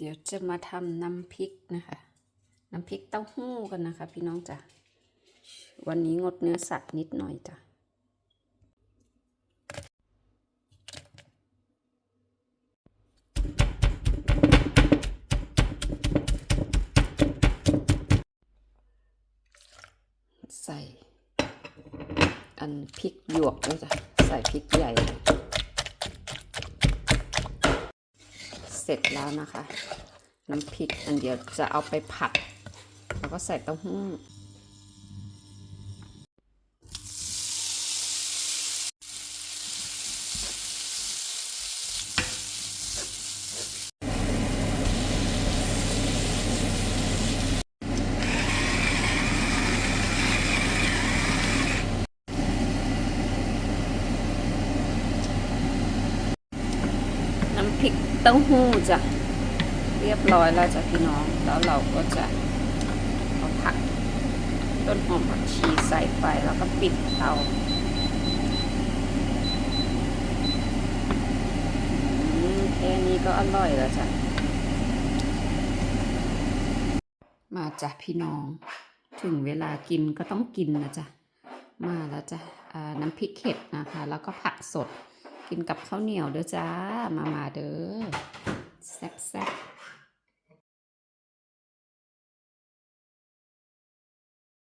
เดี๋ยวจะมาทำน้ำพริกนะคะ น้ำพริกเต้าหู้กันนะคะ พี่น้องจ้ะ วันนี้งดเนื้อสัตว์นิดหน่อยจ้ะใส่อันพริกหยวกด้วยจ้ะ ใส่พริกใหญ่ สร็จแล้วนะคะ น้ำพริกอันเดียวจะเอาไปผัด แล้วก็ใส่เต้าหู้ พริกเต้าหู้จ้ะเรียบร้อยแล้วจ้ะพี่น้อง แล้วเราก็จะเอาผัก ต้นหอมผักชีใส่ไปแล้วก็ปิดเตาแค่นี้ก็อร่อยแล้วจ้ะ มาจ้ะพี่น้อง ถึงเวลากินก็ต้องกินนะจ๊ะมาแล้วจ้ะน้ำพริกเผ็ดนะคะ แล้วก็ผักสด กินกับข้าวเหนียวเด้อจ้า มามาเด้อแซ่บแซ่